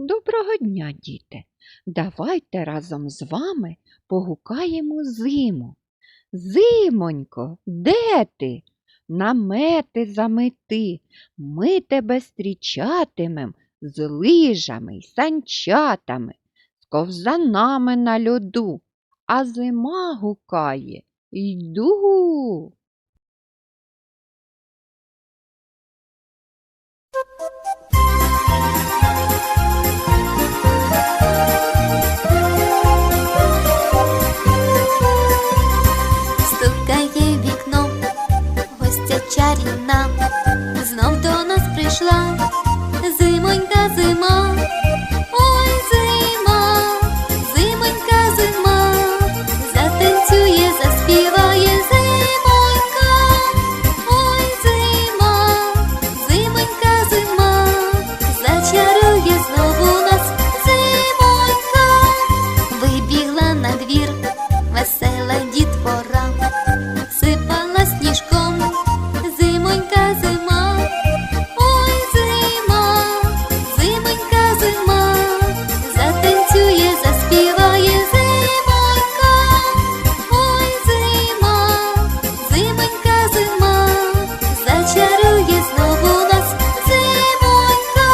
Доброго дня, діти! Давайте разом з вами погукаємо зиму. Зимонько, де ти? Намети замети, ми тебе зустрічатимем з лижами й санчатами, з ковзанами на льоду, а зима гукає Йду. Зачарує знову нас зимонька.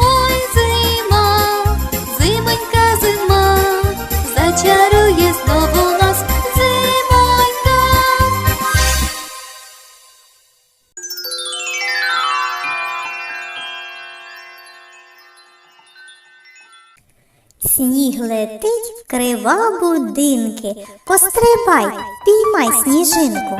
Ой, зима, зимонька зима, зачарує Сніг летить, крива будинки. Пострибай, піймай сніжинку.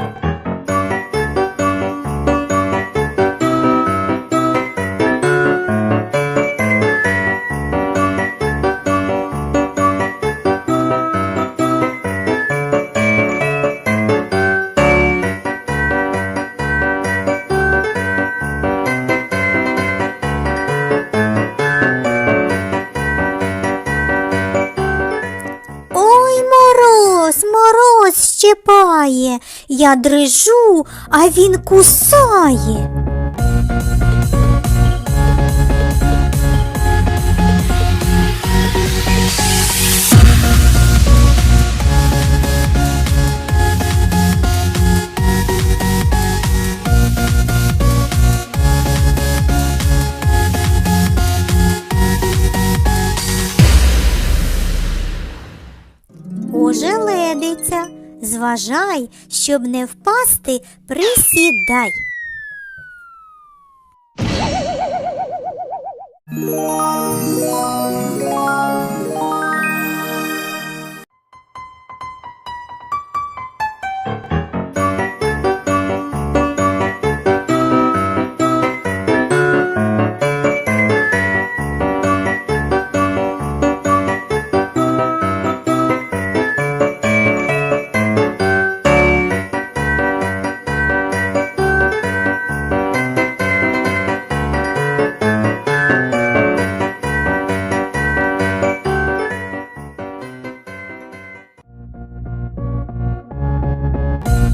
Щепає, я дрижу, а він кусає. зважай, щоб не впасти, присідай. Música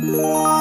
Música